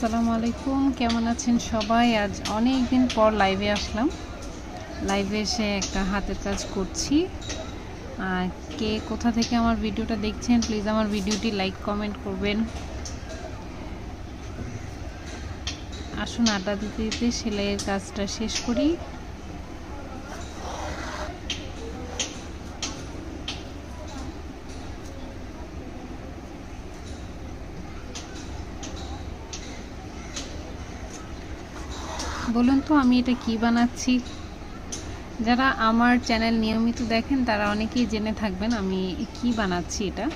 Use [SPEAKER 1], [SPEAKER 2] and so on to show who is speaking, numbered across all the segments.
[SPEAKER 1] আসসালামু আলাইকুম। কেমন আছেন সবাই? আজ অনেক দিন পর লাইভে আসলাম। লাইভে এসে একটা হাতের কাজ করছি। কে কোথা থেকে আমার ভিডিওটা দেখছেন প্লিজ আমার ভিডিওটি লাইক কমেন্ট করবেন। আসুন আড্ডা দিতে দিতে সেলাইয়ের কাজটা শেষ করি। বলুন তো আমি এটা কি বানাচ্ছি? যারা আমার চ্যানেল নিয়মিত দেখেন, তারা অনেকেই জেনে থাকবেন আমি কি বানাচ্ছি এটা।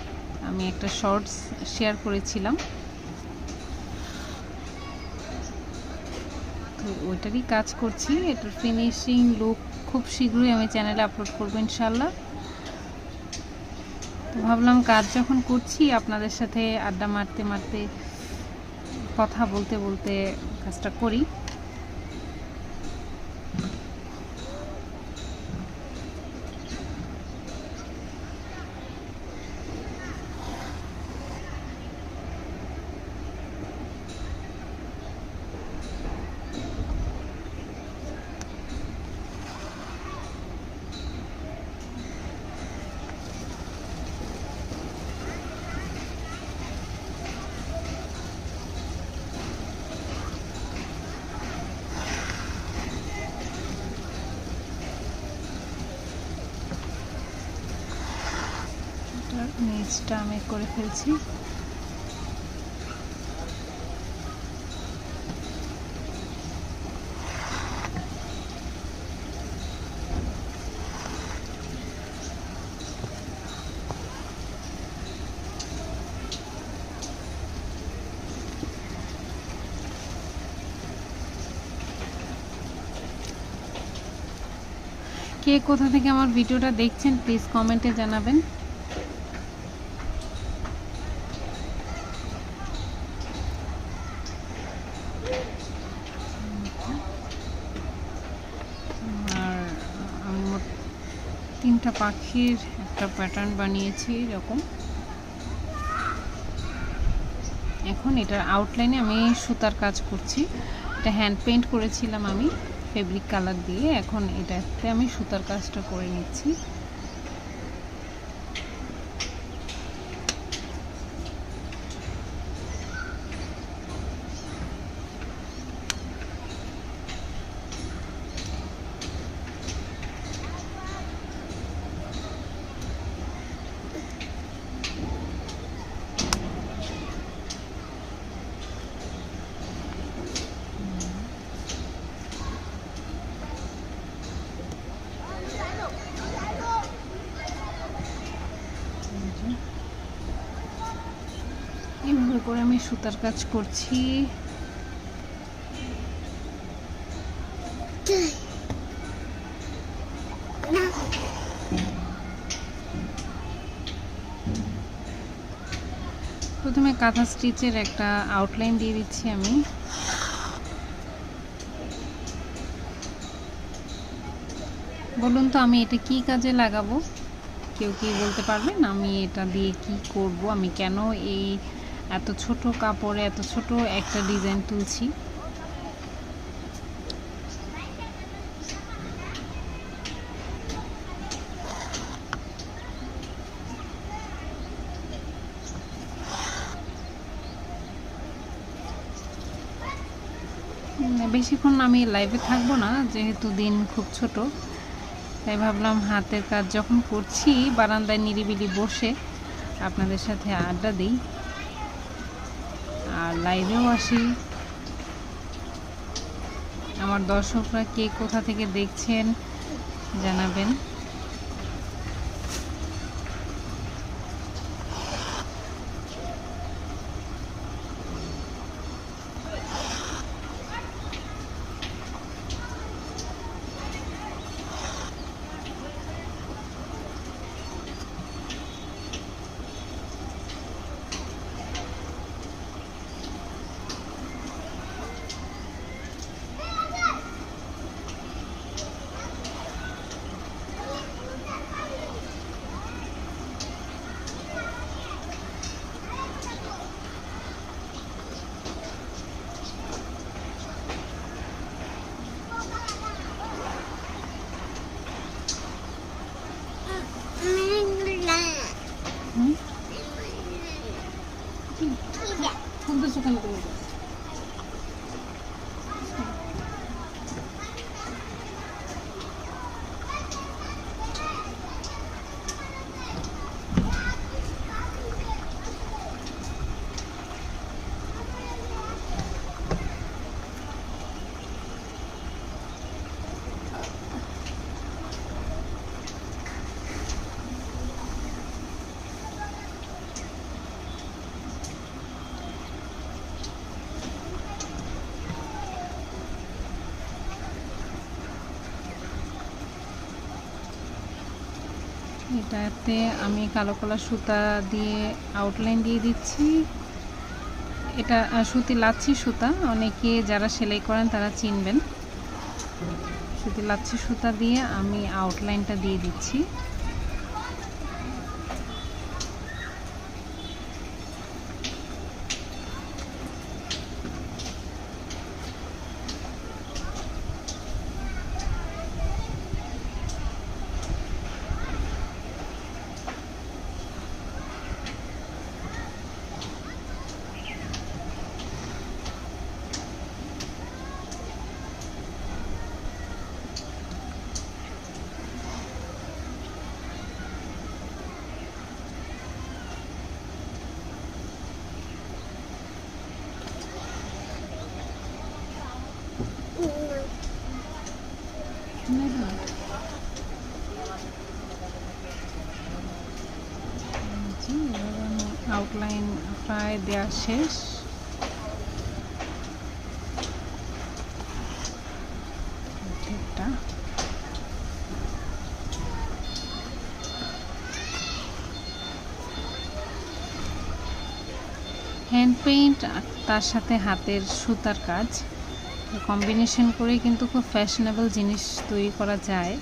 [SPEAKER 1] আমি একটা শর্টস শেয়ার করেছিলাম। তো ওইটারই কাজ করছি। এটার ফিনিশিং লুক খুব শীঘ্রই আমি চ্যানেলে আপলোড করব ইনশাল্লাহ তো ভাবলাম কাজ যখন করছি, আপনাদের সাথে আড্ডা মারতে মারতে কথা বলতে বলতে কাজটা করি। এটার আমি করে ফেলছি। কে কোথা থেকে আমার ভিডিওটা দেখছেন প্লিজ কমেন্টে জানাবেন আর আমি মোট তিনটা পাখির একটা প্যাটার্ন বানিয়েছি এরকম। এখন এটার আউটলাইনে আমি সুতার কাজ করছি। এটা হ্যান্ড পেন্ট করেছিলাম আমি ফেব্রিক কালার দিয়ে। এখন এটাতে আমি সুতার কাজটা করে নিচ্ছি এইভাবে করে আমি সুতার কাজ করছি। প্রথমে কাঁথা স্টিচের একটা আউটলাইন দিয়ে দিচ্ছি আমি। বলুন তো আমি এটা কি কাজে লাগাবো? কেউ কি বলতে পারবেন আমি এটা দিয়ে কি করব? আমি কেন এই এত ছোট কাপড়ে, এত ছোট একটা ডিজাইন তুলছি। বেশিক্ষণ আমি লাইভে থাকব না, যেহেতু দিন খুব ছোট। তাই ভাবলাম হাতের কাজ যখন করছি, বারান্দায় নিরিবিলি বসে আপনাদের সাথে আড্ডা দিই। লাইভেও আসি। আমার দর্শকরা কে কোথা থেকে দেখছেন জানাবেন। এটাতে আমি কালো কালার সুতা দিয়ে আউটলাইন দিয়ে দিচ্ছি। এটা সুতি লাচ্ছি সুতা। অনেকে যারা সেলাই করেন তারা চিনবেন। সুতি লাচ্ছি সুতা দিয়ে আমি আউটলাইনটা দিয়ে দিচ্ছি। আউটলাইন প্রায় দেওয়া শেষ। হ্যান্ড পেইন্ট তার সাথে হাতের সুতার কাজ। কম্বিনেশন করে কিন্তু খুব ফ্যাশনেবল জিনিস তৈরি করা যায়।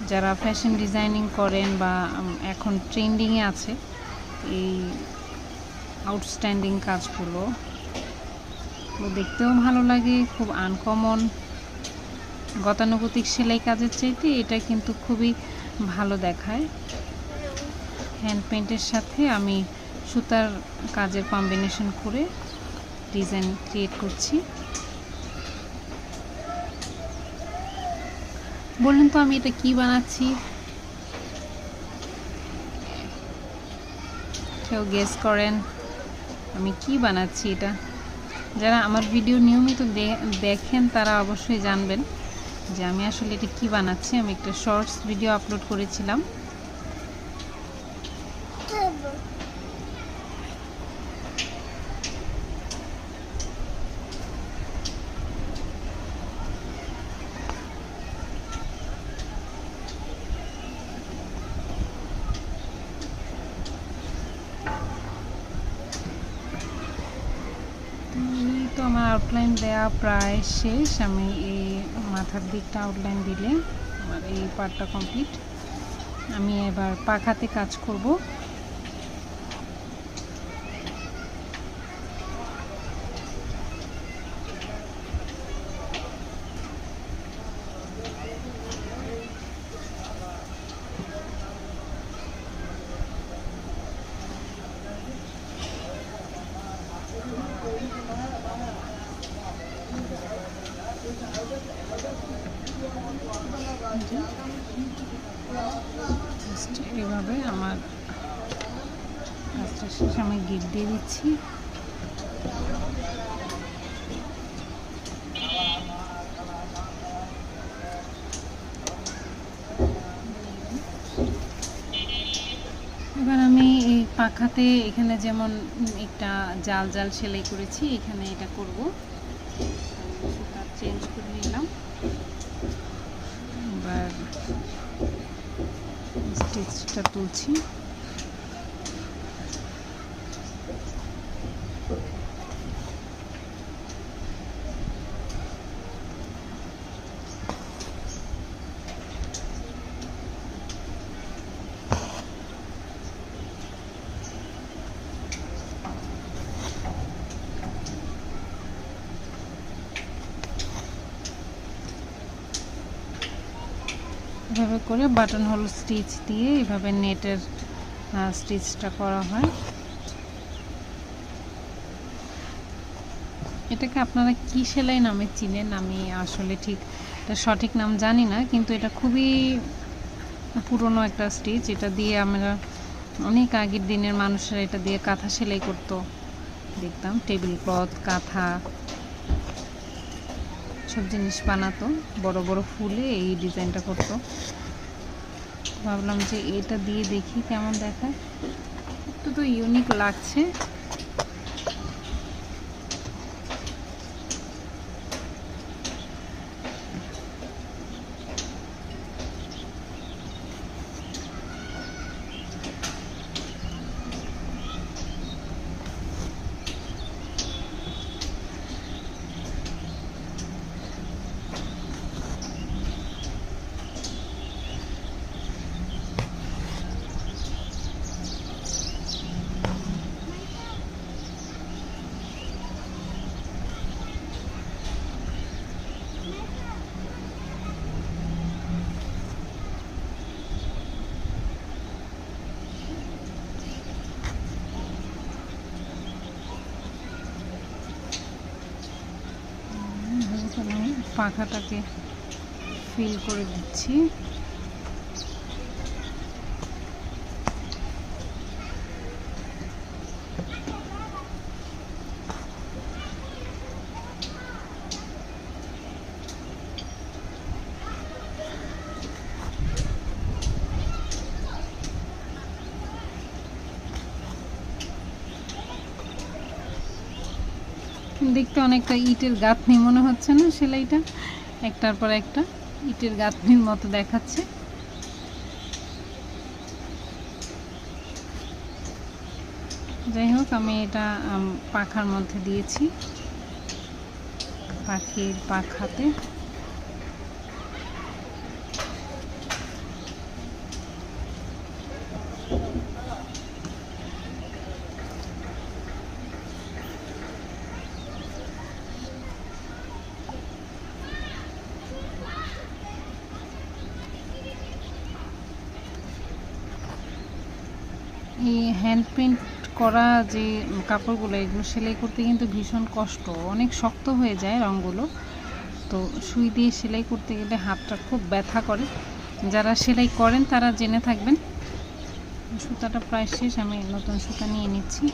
[SPEAKER 1] যারা ফ্যাশন ডিজাইনিং করেন বা এখন ট্রেন্ডিংয়ে আছে এই আউটস্ট্যান্ডিং কাজগুলো। দেখতেও ভালো লাগে, খুব আনকমন গতানুগতিক সেলাই কাজের চাইতে এটা কিন্তু খুবই ভালো দেখায়। হ্যান্ড পেইন্টের সাথে আমি সুতার কাজের কম্বিনেশন করে ডিজাইন ক্রিয়েট করছি। বললেন তো আমি এটা কি বানাচ্ছি? কেউ গেস করেন আমি কি বানাচ্ছি এটা। যারা আমার ভিডিও নিয়মিত দেখেন তারা অবশ্যই জানবেন যে আমি আসলে এটা কি বানাচ্ছি। আমি একটা শর্টস ভিডিও আপলোড করেছিলাম এই তো আমার আউটলাইন দেয়া প্রায় শেষ। আমি এই মাথার দিকটা আউটলাইন দিলে আমার এই পার্টটা কমপ্লিট আমি এবার পাখাতে কাজ করব Just এভাবে আমার কাজটা শেষ আমি গিট দিয়ে দিচ্ছি এবার আমি এই পাখাতে এখানে যেমন একটা জাল জাল সেলাই করেছি, এখানে এটা করব। সুতা চেঞ্জ করে নিলাম। এবার স্টিচটা তুলছি এভাবে করে বাটন হোল স্টিচ দিয়ে এভাবে নেটের স্টিচটা করা হয়। এটাকে আপনারা কি সেলাই নামে চিনেন? আমি আসলে ঠিক, এটা সঠিক নাম জানি না, কিন্তু এটা খুবই পুরনো একটা স্টিচ। এটা দিয়ে আমরা অনেক আগের দিনের মানুষেরা এটা দিয়ে কাঁথা সেলাই করতো। দেখতাম, টেবিল ক্লথ, কাঁথা, সব জিনিস বানাতো, বড় বড় ফুলে এই ডিজাইনটা করতো। ভাবলাম যে এটা দিয়ে দেখি কেমন দেখায়। একটু তো ইউনিক লাগছে। পাখাটাকে ফিল করে দিচ্ছি। দেখতে অনেকটা ইটের গাঁথনি মনে হচ্ছে না সেলাইটা। একটার পর একটা ইটের গাঁথনির মতো দেখাচ্ছে। যাই হোক, আমি এটা পাখার মধ্যে দিয়েছি। পাখির পাখাতে এই হ্যান্ড প্রিন্ট করা যে কাপড়গুলো, এগুলো সেলাই করতে কিন্তু ভীষণ কষ্ট। অনেক শক্ত হয়ে যায় রঙগুলো। তো সুই দিয়ে সেলাই করতে গেলে হাতটা খুব ব্যথা করে। যারা সেলাই করেন তারা জেনে থাকবেন। সুতাটা প্রায় শেষ, আমি নতুন সুতা নিয়ে নিচ্ছি।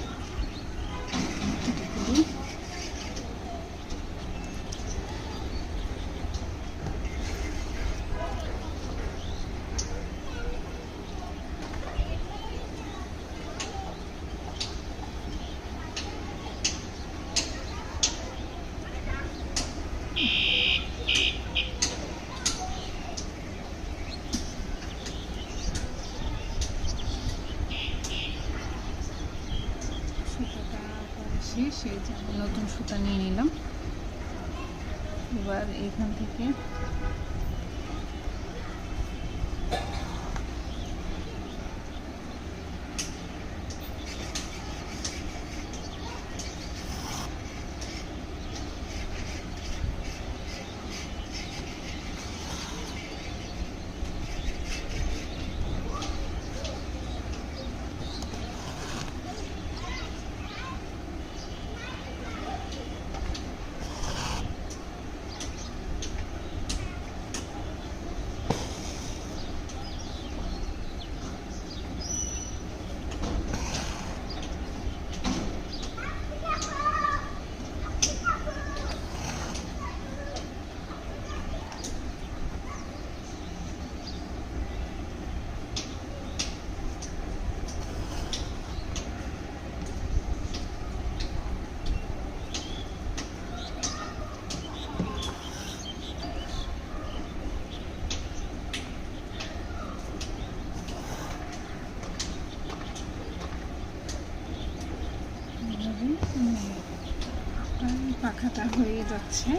[SPEAKER 1] যাচ্ছে।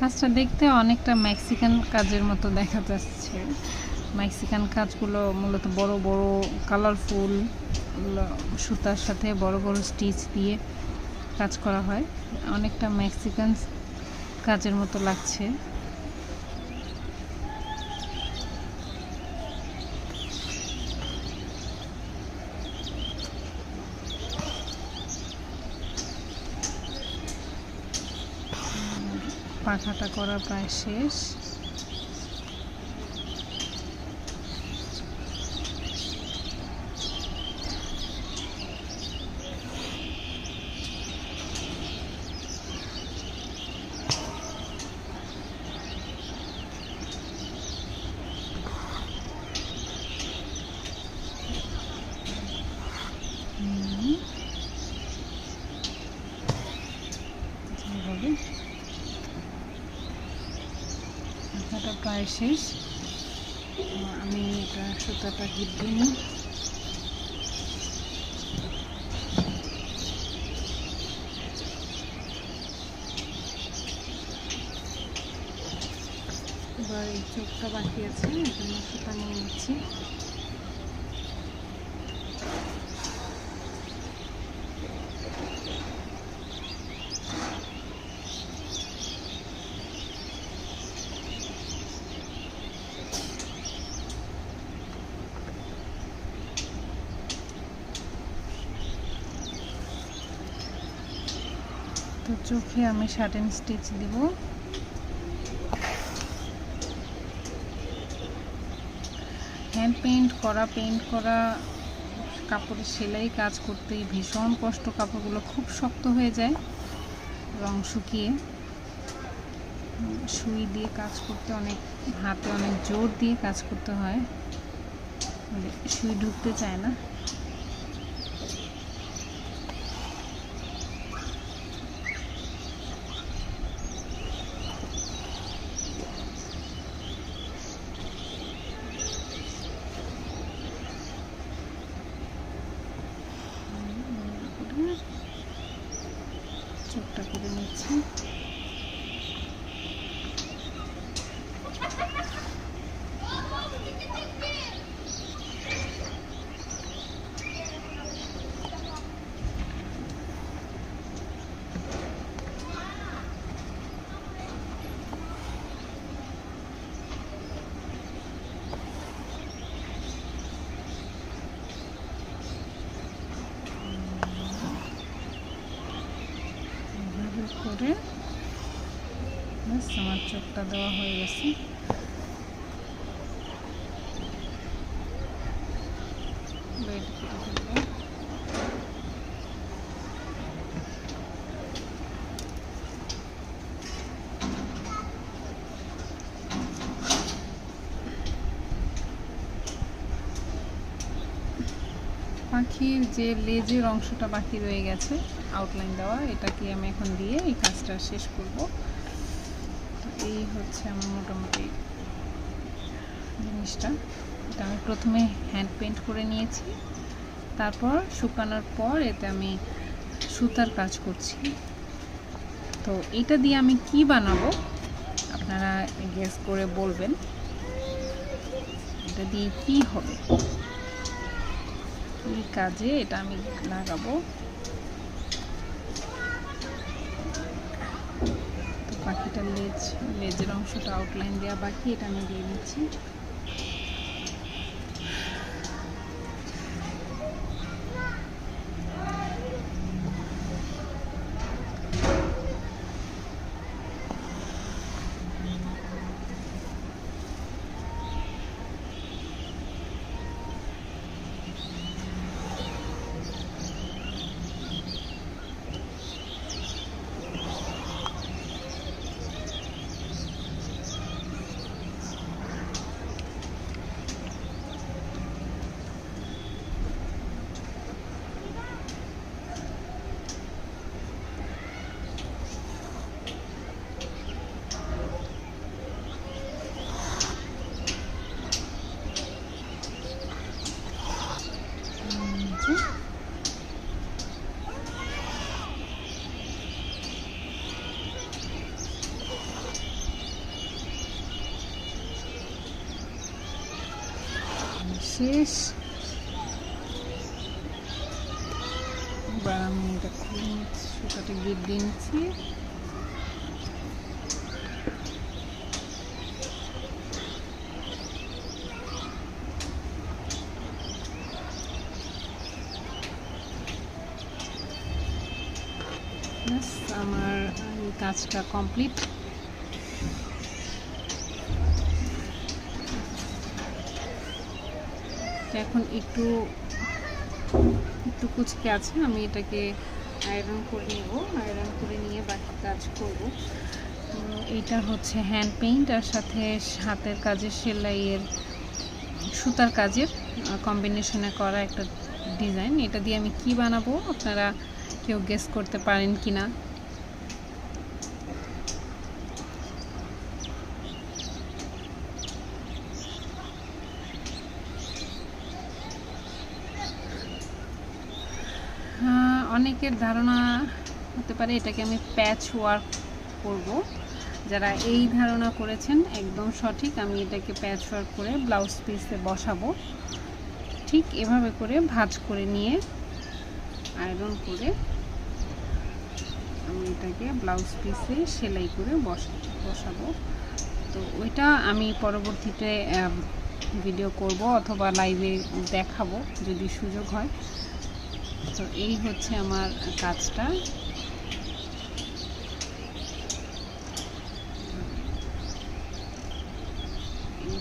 [SPEAKER 1] কাজটা দেখতে অনেকটা মেক্সিকান কাজের মতো দেখা যাচ্ছে। মেক্সিকান কাজগুলো মূলত বড় বড় কালারফুল সুতার সাথে বড় বড় স্টিচ দিয়ে কাজ করা হয়। অনেকটা মেক্সিকান কাজের মতো লাগছে। পাখাটা করা প্রায় শেষ হুম। এইভাবে মাথাটা প্রায় শেষ। আমি এটা সুতাটা হিট দিই এবার এই চোখটা বাকি আছে, এজন্য সুতা নিয়ে নিচ্ছি। চোখে আমি শার্টেন স্টিচ দিব। হ্যান্ড পেইন্ট করা পেইন্ট করা কাপড়ের সেলাই কাজ করতেই ভীষণ কষ্ট, কাপড়গুলো খুব শক্ত হয়ে যায় রং শুকিয়ে। সুই দিয়ে কাজ করতে অনেক, হাতে অনেক জোর দিয়ে কাজ করতে হয়। মানে সুই ঢুকতে চায় না করে চোখটা করে নিচ্ছি এভাবে করে আমার চোখটা দেওয়া হয়ে গেছে। পাখির যে লেজের অংশটা বাকি রয়ে গেছে আউটলাইন দেওয়া, এটাকে আমি এখন দিয়ে এই কাজটা শেষ করব। এই হচ্ছে আমার মোটামুটি জিনিসটা। এটা আমি প্রথমে হ্যান্ড পেন্ট করে নিয়েছি। তারপর শুকানোর পর এতে আমি সুতার কাজ করছি। তো এটা দিয়ে আমি কি বানাবো, আপনারা গেস করে বলবেন। এটা দিয়ে কি হবে? এই কাজে এটা আমি লাগাবো। পাখিটার লেজ লেজের অংশটা আউটলাইন দেওয়া বাকি এটা আমি দিয়ে নিচ্ছি শেষ এবার আমি এটা খুলে সুতাটা গিট দিয়ে নিচ্ছি আমার কাজটা কমপ্লিট এখন একটু একটু কুচকে আছে, আমি এটাকে আয়রন করে নেব। আয়রন করে নিয়ে বাকি কাজ করব। এইটা হচ্ছে হ্যান্ড পেইন্ট আর সাথে হাতের কাজের সেলাইয়ের, সুতার কাজের কম্বিনেশনে করা একটা ডিজাইন এটা দিয়ে আমি কি বানাবো? আপনারা কেউ গেস করতে পারেন কি না হ্যাঁ, অনেকের ধারণা হতে পারে এটাকে আমি প্যাচ ওয়ার্ক করব। যারা এই ধারণা করেছেন, একদম সঠিক, আমি এটাকে প্যাচ ওয়ার্ক করে ব্লাউজ পিসে বসাবো। ঠিক এভাবে করে ভাজ করে নিয়ে আয়রন করে আমি এটাকে ব্লাউজ পিসে সেলাই করে বসা, বসাবো। তো ওইটা আমি পরবর্তীতে ভিডিও করব অথবা লাইভে দেখাবো যদি সুযোগ হয়। তো এই হচ্ছে আমার কাজটা।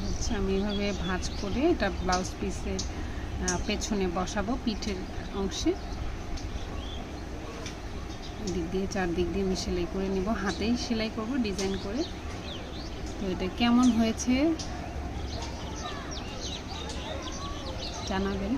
[SPEAKER 1] হচ্ছে আমি এভাবে ভাঁজ করে এটা ব্লাউজ পিসের পেছনে বসাবো পিঠের অংশে। দিক দিয়ে, চারদিক দিয়ে আমি সেলাই করে নিব। হাতেই সেলাই করব, ডিজাইন করে। তো এটা কেমন হয়েছে? জানাবেন।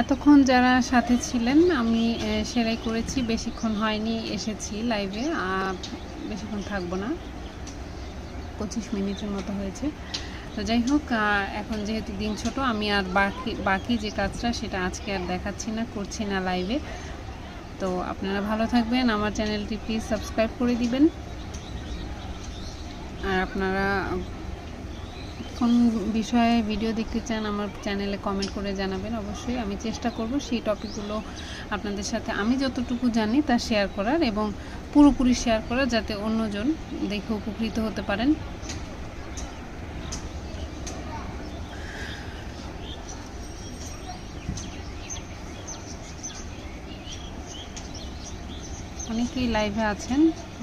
[SPEAKER 1] এতক্ষণ যারা সাথে ছিলেন, আমি সেলাই করেছি, বেশিক্ষণ হয়নি এসেছি লাইভে আর বেশিক্ষণ থাকব না। পঁচিশ মিনিটের মতো হয়েছে। তো যাই হোক এখন যেহেতু দিন ছোট, আমি আর বাকি বাকি যে কাজটা, সেটা আজকে আর দেখাচ্ছি না, করছি না লাইভে তো আপনারা ভালো থাকবেন, আমার চ্যানেলটি প্লিজ সাবস্ক্রাইব করে দিবেন। আর আপনারা কোন বিষয়ে ভিডিও দেখতে চান, আমার চ্যানেলে কমেন্ট করে জানাবেন। অবশ্যই আমি চেষ্টা করব সেই টপিকগুলো আপনাদের সাথে আমি যতটুকু জানি তা শেয়ার করার এবং পুরোপুরি শেয়ার করার যাতে অন্যজন দেখে উপকৃত হতে পারেন। অনেকেই লাইভে আছেন।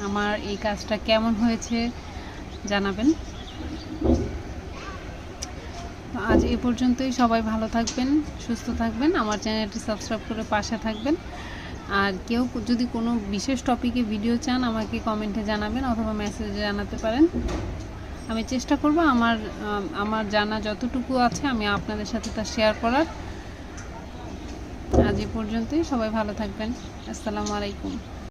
[SPEAKER 1] আমার এই কাজটা কেমন হয়েছে জানাবেন। এ পর্যন্তই। সবাই ভালো থাকবেন, সুস্থ থাকবেন। আমার চ্যানেলটি সাবস্ক্রাইব করে পাশে থাকবেন। আর কেউ যদি কোনো বিশেষ টপিকে ভিডিও চান, আমাকে কমেন্টে জানাবেন অথবা মেসেজে জানাতে পারেন। আমি চেষ্টা করব আমার আমার জানা যতটুকু আছে, আমি আপনাদের সাথে তা শেয়ার করার। আজ এ পর্যন্তই। সবাই ভালো থাকবেন। আসসালামু আলাইকুম।